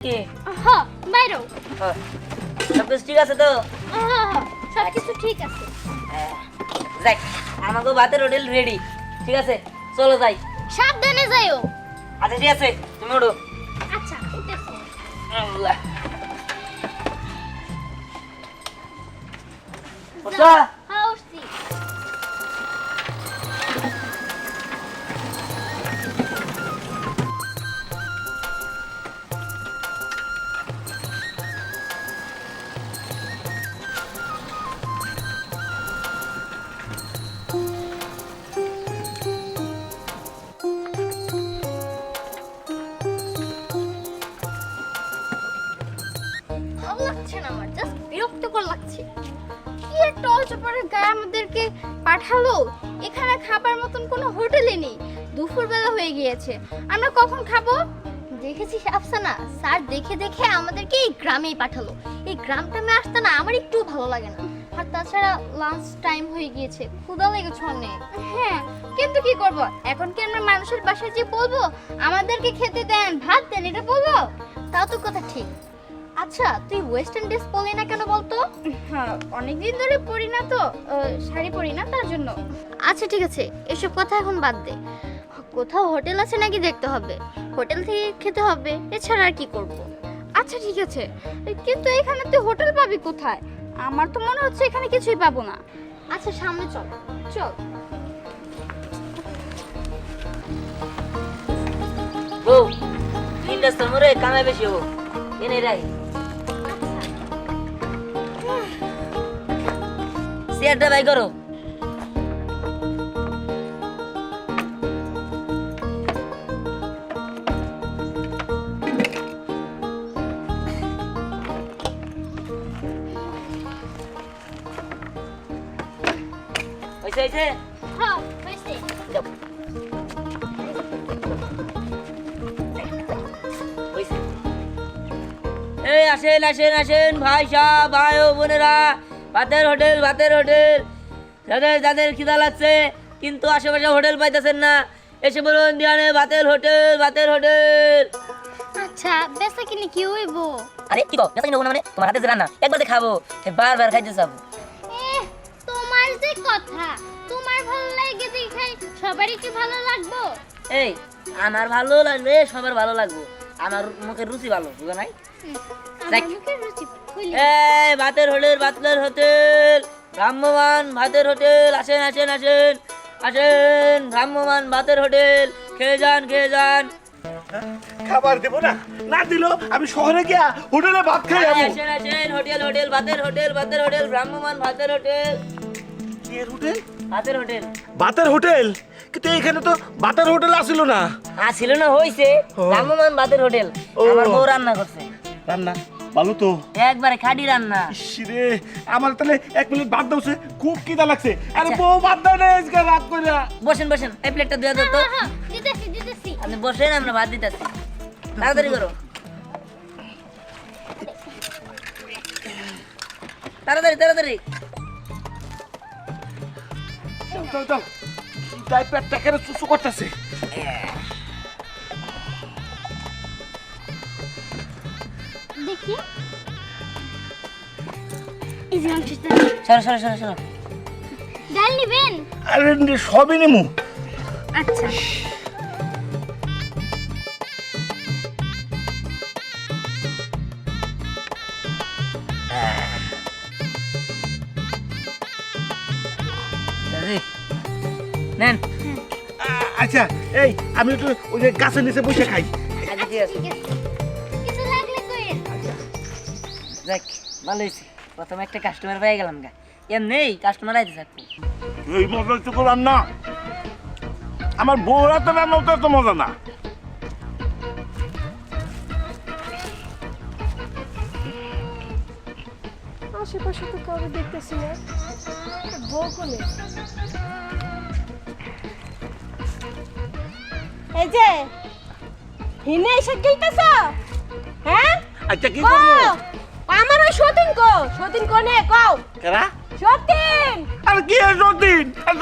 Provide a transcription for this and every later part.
কি? হ বাইরেও ও, সব কিছু ঠিক আছে তো? সব কিছু ঠিক আছে। হ্যাঁ, যাক আমাকে ভাতের হোটেল রেডি ঠিক আছে? চলো যাই। সাবধানে যাইও। আচ্ছা ঠিক আছে তুমি ওঠো। আচ্ছা উঠেছি আল্লাহ। পাঠালো? এখানে খাবার মতন কোনো হোটেলে নেই। দুপুরবেলা হয়ে গিয়েছে। আমরা কখন খাব? দেখেছিস আফসানা? স্যার দেখে দেখে আমাদেরকে এই গ্রামেই পাঠালো। এই গ্রামটা আমি আসতে না আমার একটু ভালো লাগে না। আর তাছাড়া লাঞ্চ টাইম হয়ে গিয়েছে। ক্ষুধা লেগেছে অনেক। হ্যাঁ কিন্তু কি করব? এখন কি আমরা মানুষের বাসায় যে বলব? আমাদেরকে খেতে দেন ভাত দেন এটা বলব? তাও তো কথা ঠিক। আচ্ছা তুই ওয়েস্টার্ন ড্রেস পরলি না কেন বলতো? হ্যাঁ অনেকদিন ধরে পরি না তো আহ, শাড়ি পরি না তার জন্য। আচ্ছা ঠিক আছে এসব কথা এখন বাদ দে। কোথাও হোটেল আছে নাকি দেখতে হবে। হোটেল থেকে খেতে হবে এছাড়া আর কি করব? আচ্ছা ঠিক আছে কিন্তু এখানে তুই হোটেল পাবি কোথায়? আমার তো মনে হচ্ছে এখানে কিছুই পাবো না। আচ্ছা সামনে চল। চল। বউ তিন রাস্তার মোড়ে কামে বেশি হব। এনে রাই চেয়ারটা বাই করো হয়েছে হয়েছে হ্যাঁ হয়েছে যাও। হয়েছে। এই আসেন আসেন আসেন ভাই সাহ ভাই ও বোনেরা ভাতের হোটেল ভাতের হোটেল। যাদের যাদের খিদা লাগছে কিন্তু আশেপাশে হোটেল পাইতেছেন না এসে বলুন দিয়ানে ভাতের হোটেল ভাতের হোটেল। আচ্ছা বেসা কিনে কি হইব? আরে কি কও? দেখো না মানে? তোমার হাতে রান্না একবার খাব বারবার খাইতে চাবো। তোমার যে কথা তোমার ভালো লাগে দেখাই সবারই কি ভালো লাগবো? এই আমার ভালো লাগবে সবার ভালো লাগবে। আমার মুখের রুচি ভালো বুঝো নাই? আমার মুখের রুচি এই ভাতের হোটেল ভাতের হোটেল। ভ্রাম্যমান ভাতের হোটেল। আসেন আসেন আসেন। আসেন ভ্রাম্যমান ভাতের হোটেল। খেয়ে যান খেয়ে যান। খাবার দেব না? না দিল আমি শহরে গিয়া হোটেলে ভাত খাই যাব। আসেন আসেন। হোটেল হোটেল ভাতের হোটেল ভাতের হোটেল ভ্রাম্যমান ভাতের হোটেল। কি এর হোটেল? ভাতের হোটেল। ভাতের হোটেল? কিন্তু এখানে তো ভাতের হোটেল আসিল না। ছিল না হইছে। ভ্রাম্যমান ভাতের হোটেল। আমার বউ রান্না করছে। রান্না? ভালো তো? একবারে খাঁটি রান্না। রে আমার তাহলে এক প্লেট ভাত দাওছে খুব খিদা লাগছে। আরে। বউ ভাত দেয় না আজকে রাত কইরা। বসেন বসেন এই প্লেটটা দিয়ে দাও তো। হ্যাঁ, হ্যাঁ, দিতেছি দিতেছি। আপনি বসেন আমরা ভাত দিতেছি। তাড়াতাড়ি করো। তাড়াতাড়ি তাড়াতাড়ি। যাও যাও তাই পেটটা কেন চুচু করতেছে? দেখি। এই যে মাংসটা সরো সরো সরো সরো ডাল নিবেন? আরে সবই নেমু আচ্ছা। নেন। আচ্ছা এই আমি একটু ওই যে গাছের নিচে বসে খাই। আচ্ছা ঠিক আছে। ভালো হয়েছে। প্রথমে একটা কাস্টমার পেয়ে গেলাম গা। এর নেই কাস্টমার আইতে থাকব। এই মজা তো রান্না। আমার বউরা তো রান্না তো এত মজা না। আশেপাশে তো কাউকে দেখতেছি না। বউ কোনে? এই যে হিনে এসে গেলতেছ হ্যাঁ? আচ্ছা কি করব? সতীন সতীন কোনে? কও। কেরা? সতীন! আর কি আর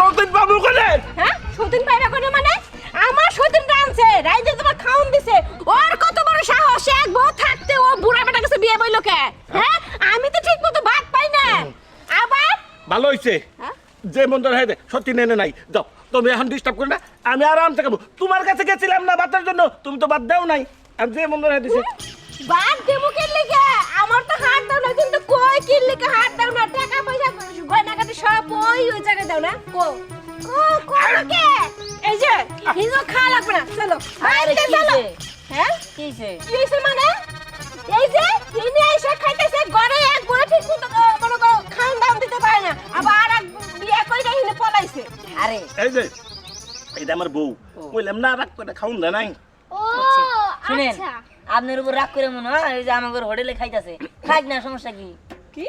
যতীন বাবু কোনে? হ্যাঁ? সতীন পাইবা কোনে মানে? আমার সতীন রানছে রাইজে তোমার দিছে। ওর কত বড় সাহস এক বউ থাকতে কে? হ্যাঁ? আমি তো ঠিক মতো ভাত পাই না। আবার? ভালো হয়েছে হ্যাঁ? যে মন্দির হয় সত্যি নেনে নাই। যাও তুমি এখন ডিস্টার্ব করে না আমি আরামসে খাব। তোমার কাছে গেছিলাম না ভাতের জন্য তুমি তো বাদ দাও নাই। আর যে মন্দির হয় দিছে। ভাত দেবো কে হাত দাও না কিন্তু কই কি লিগে হাত দাও না? টাকা পয়সা গয়নাগাটি সব ওই ওই জায়গায় দাও না? কো কো কো কে এই যে হিজো খাওয়া লাগবে না চলো। বাইরে চলো। হ্যাঁ? কি হইছে? কি হইছে মানে? এই যে তিনি এসে খাইতেছে ঘরে এক ঘরে ঠিক মতো কোনো খান দাম দিতে পারে না। আবার আর এক বিয়ে করে হিনে পলাইছে। আরে। এই যে এইটা আমার বউ। বললাম না রাগ করে খাউন দে নাই। ও শুনেন আচ্ছা। আপনার উপর রাগ করে মনে হয় ওই যে আমাদের হোটেলে খাইতেছে। খাইক না সমস্যা কি? কি?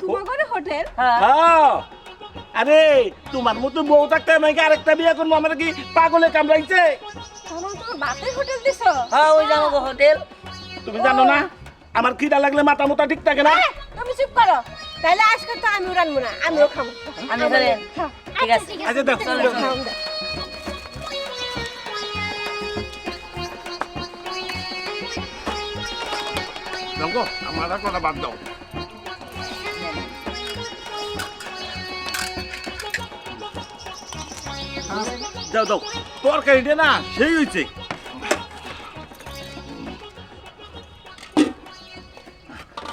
তোমার ঘরে হোটেল? হ্যাঁ। হ্যাঁ। আরে তোমার মতো বউ থাকতে আমি কি আরেকটা বিয়ে করব আমার কি পাগলে কামড়াইছে? হোটেল দিছো। হ্যাঁ ওই আমাদের হোটেল। তুমি জানো না আমার খিদা লাগলে মাথা মোটা ঠিক থাকে না? তুমি চুপ করো। তাহলে আজকে তো আমিও রানবো না আমিও খাব। আমি হ্যাঁ, ঠিক আছে আচ্ছা দাও। দেখো আমার কথা বাদ দাও। দাও দাও তরকারিটা না সেই হয়েছে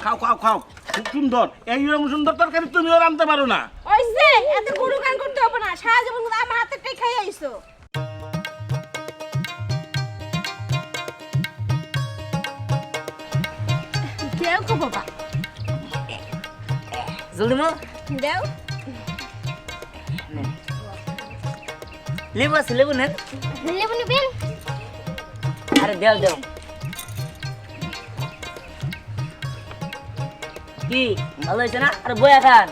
খাও খাও খাও, খুব সুন্দর। এইরকম সুন্দর তরকারি তুমিও রাঁধতে পারো না। ওই যে, এত গুরু গান করতে হবে না। সারা জীবন আমার হাতেরটাই খাই আইছো। গো বাবা জলদি মো দেও। লেবু আছে লেবু নেন। লেবু নিবেন? আরে দেও দেও। কি ভালো হয়েছে না? আরে বয়া খান।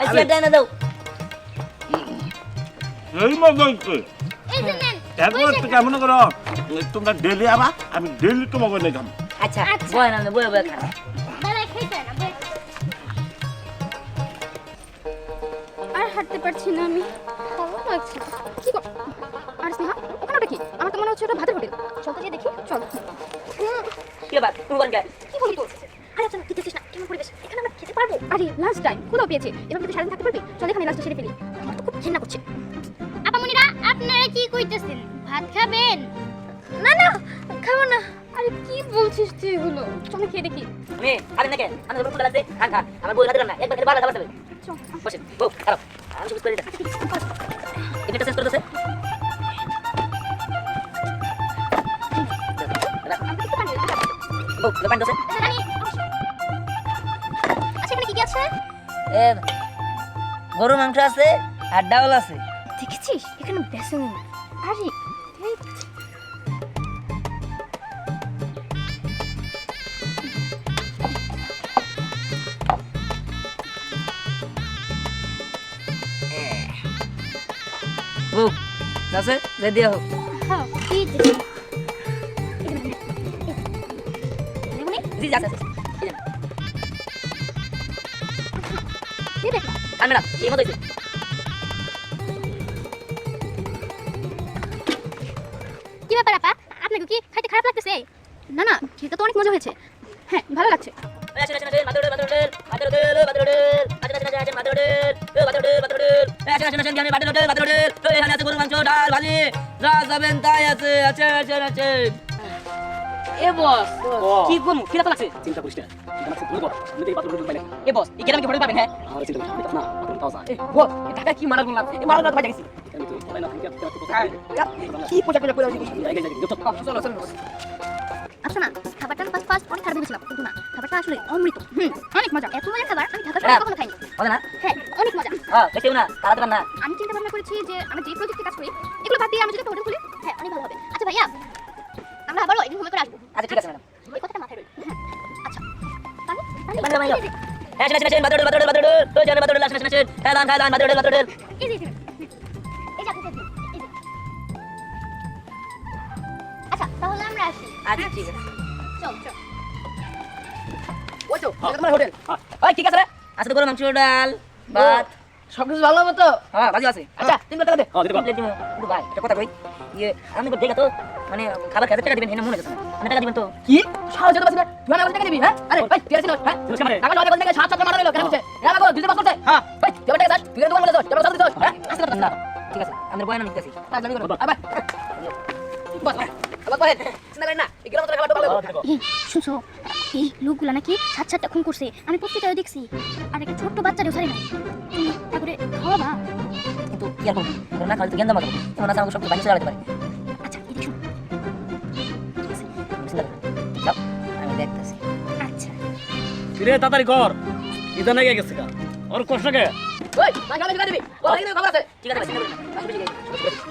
আচ্ছা দেয় না দাও। এই যে নেন এরপর তো কেমন করো? তোমরা ডেলি আবা আমি ডেলি তোমাকে নিয়ে যাব। আচ্ছা আচ্ছা। বয়া না বয়া বয়া খান। হাঁটতে পারছি না আমি। ভালো লাগছে কি কর আর স্নেহা ওখানে ওটা কি? আমার তো মনে হচ্ছে ওটা ভাতের হোটেল। চল তো গিয়ে দেখি। চল। কি ব্যাপার? তুমি বল কি বলি তোর আরে চল তুই দেখছিস না। কেমন পরিবেশ? এখানে আমরা খেতে পারব? আরে লাস্ট টাইম কোথাও পেয়েছে? এবার কিন্তু সারাদিন থাকতে পারবি? চল এখানে লাস্টে সেরে ফেলি। আমার তো খুব ঘেন্না করছে। আপামনিরা আপনারা কি কইতেছেন? ভাত খাবেন? না না খাব না। আরে কি বলছিস তুই হলো চল খেয়ে দেখি। আমি আরে নাকি? আমি তো লাগছে খান খান। আমার বই লাগে না একবার খেলে ভালো খাবার খাবে। চল বসে বউ খারাপ আমি এটা শেষ করে দোকান গরু মাংস আছে আর ডাউল আছে। দেখেছিস? এখানে বেসন। আছে? যে দিয়া হোক জি আছে খান ম্যাডাম এই মতো কি ব্যাপার আপা? আপনাকে কি খাইতে খারাপ লাগতেছে? না না, খেতে তো অনেক মজা হয়েছে। হ্যাঁ ভালো লাগছে। এ বস কি? করব কি লাগছে চিন্তা করিস না এটা আমার ভুল কর। আমি তো এই পাত্র পাইলে। এ বস এই গ্রামে কি হোটেল পাবেন হ্যাঁ? আমার চিন্তা করিস না এখন পাওয়া যায় ও ঢাকা কি মারার বললাম এই মারার গেছি তো সবাই না থেকে কি পোশাক করে চলো চলো আচ্ছা না খাবারটা ফার্স্ট অনেক খারাপ ভেবেছিলাম কিন্তু না খাবারটা আসলে অমৃত। হুম অনেক মজা। এত মজার খাবার আমি ঢাকা শহরে কখনো খাইনি। হবে না? হ্যাঁ অনেক মজা। হ্যাঁ বেশি না দেবেন না। আমি চিন্তা ভাবনা করেছি যে আমরা যে প্রজেক্টে কাজ করি এগুলো বাদ দিয়ে আমরা যদি একটা হোটেল খুলি হ্যাঁ অনেক ভালো হবে। আচ্ছা ভাইয়া আমরা আবারও একদিন সময় করে আসব। আচ্ছা ঠিক আছে ম্যাডাম। এই কথাটা মাথায় রইল। হ্যাঁ আচ্ছা। হ্যাঁ তো এই যে এই যে। আচ্ছা তাহলে আমরা আসি। আচ্ছা ঠিক আছে। ওই তো তোমার হোটেল। ওই ঠিক আছে রে। আজকে গরু মাংস ডাল ভাত। সবকিছু ভালো হবে তো হ্যাঁ ভাজি আছে। আচ্ছা তিন টাকা দে হ্যাঁ, দিতে। কিন্তু ভাই কথা কই। ইয়ে আমি মানে খাবার খেতে টাকা দিবেন এনে মনে হচ্ছে না। টাকা দিবেন তো। কি? সাহায্য করতে পারছি না। তুই আমার টাকা দিবি হ্যাঁ? আরে ভাই তুই আসিস হ্যাঁ? টাকা লড়াই বলতে সাত সাত মারা হলো কেন হচ্ছে এরা কো দিতে পাস হ্যাঁ। ভাই তুই টাকা দাস তুই দোকান বলে দাস টাকা দাস হ্যাঁ আসতে পারছিস না ঠিক আছে। আমরা বয়ান নিতেছি কাজ করো আবার বস না। এই শুনছো? এই লোকগুলা নাকি সাত সাতটা খুন করছে। আমি পত্রিকায় দেখছি। আর একটা ছোট্ট বাচ্চারেও ছাড়ে নাই। তারপরে খাওয়াবা কিন্তু কি আর করব? না খাওয়ালে তো জ্ঞান দাম মাখাবো এমন আছে আমাকে সব বাইরে চলে পারে। আচ্ছা শোনো। না। আমি দেখতেছি। আচ্ছা। রে তাড়াতাড়ি কর। ইদা নাকি গেছে কা ওর কষ্ট কে? ওই না গালে দিবি। ও লাগি খবর আছে। ঠিক আছে না। ঠিক আছে।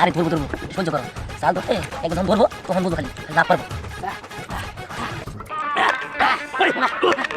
আরে ধরবো ধরবো সহ্য করো চাল ধরতে একদম ধরবো তখন খালি খালি লাভ পারব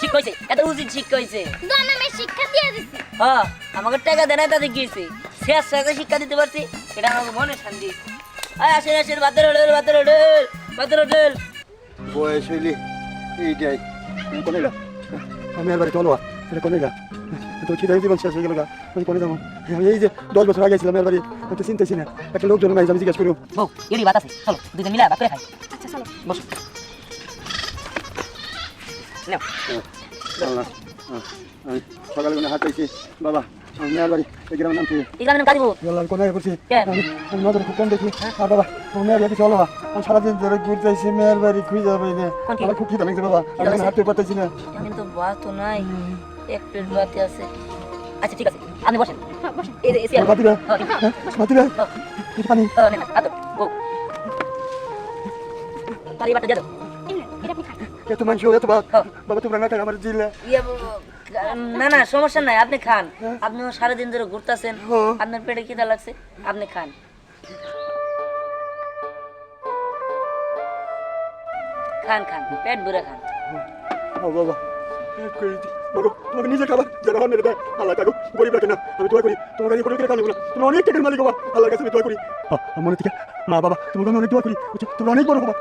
ঠিক কইছে এত উচিত ঠিক কইছে দোকান আমি শিক্ষা দিয়ে দিছি হ্যাঁ আমাকে টাকা না তাতে গিয়েছে। শেষ শেষে শিক্ষা দিতে পারছি। এটা আমাকে মনে শান্তি। আয় আসেন আসেন বাতের হোটেল বাতের হোটেল বাতের হোটেল। বয়স হইলে এইটাই। কোনে গা আমি আর বাড়ি চলো এটা কোনে গা তো খিদে জীবন শেষ হয়ে গেল গা। আমি কোনে যাব আমি এই যে দশ বছর আগে ছিলাম এর বাড়ি আমি তো চিন্তাছি না। একটা লোকজন নাই আমি জিজ্ঞেস করুম বউ এরই বাত আছে চলো দুজন মিলে বাত খাই। আচ্ছা চলো। বসো। আমি সকালে হাট পাইছি বাবা আমি বাড়ি এই গ্রামের নাম দেখি বাবা তোমার চলো আমি সারাদিন ধরে মেয়ের বাড়ি খুঁজে আমার খুব বাবা তো নাই আচ্ছা ঠিক আছে আপনি বসেন এই যে এসি হ্যাঁ, হ্যাঁ, হ্যাঁ, বাদ হ্যাঁ। বাবা তোমরা না আমার ইয়ে, না না সমস্যা নাই আপনি খান। আপনি সারাদিন ধরে ঘুরতেছেন হ্যাঁ। আপনার পেটে খিদা লাগছে আপনি খান। খান খান পেট ভরে খান। বাবা। তোমাকে নিজে খাবার যারা হন দেয় আল্লাহ কাকু গরিব রাখে না। আমি দোয়া করি তোমার কাছে কোনো কাজ না তুমি অনেক টাকার মালিক বাবা আল্লাহর কাছে আমি দোয়া করি। মনে থেকে মা বাবা তোমাকে আমি অনেক দোয়া করি তোমরা অনেক বড় বাবা